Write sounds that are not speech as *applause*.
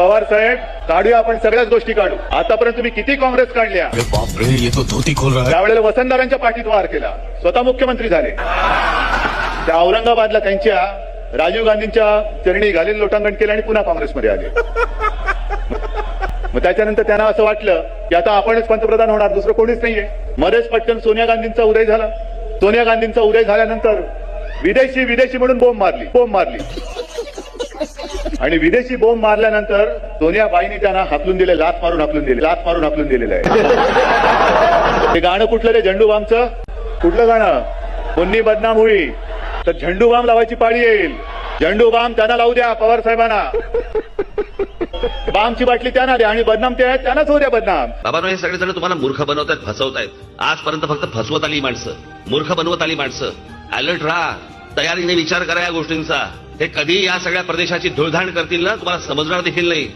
पवार साहेब काढूया आपण सगळ्याच गोष्टी काढू. आतापर्यंत तुम्ही किती काँग्रेस काढल्या? अरे बाप रे ये तो धोती खोल रहा त्यावेळेला वसंतदारांच्या पाठीत वार केला. स्वतः मुख्यमंत्री झाले. त्या औरंगाबादला त्यांच्या राजीव गांधींच्या चरणी घालीन लोटांगण केलं आणि पुन्हा काँग्रेसमध्ये आले. मग त्याच्यानंतर त्यांना असं वाटलं की आता आपणच पंतप्रधान होणार दुसरं कोणीच नाहीये. मध्येच पटकन सोनिया गांधींचा उदय झाला. सोनिया गांधींचा उदय झाल्यानंतर विदेशी विदेशी म्हणून बोंब मारली बोंब मारली. आणि विदेशी बोंब मारल्यानंतर सोनियाबाईंनी त्यांना हाकलून दिले लात मारून हाकलून दिले लात मारून हाकलून दिलेलं आहे. *laughs* ते गाणं कुठलं रे झेंडू बामचं? कुठलं गाणं? पुन्नी बदनाम होई तर झेंडू बाम लावायची पाळी येईल. झेंडू बाम त्यांना लावू द्या पवार साहेबांना. बामची बाटली त्यांना द्या आणि बदनाम ते आहेत त्यांनाच होऊ द्या बदनाम. बाबा हे सगळे जण तुम्हाला मूर्ख बनवतायत फसवतायत. आजपर्यंत फक्त फसवत आली माणसं. मूर्ख बनवत आली माणसं. अलर्ट राहा. तयारीने विचार करा या गोष्टींचा. हे कधी या सगळ्या प्रदेशाची धुळधाण करतील ना तुम्हाला समजणार देखील नाही.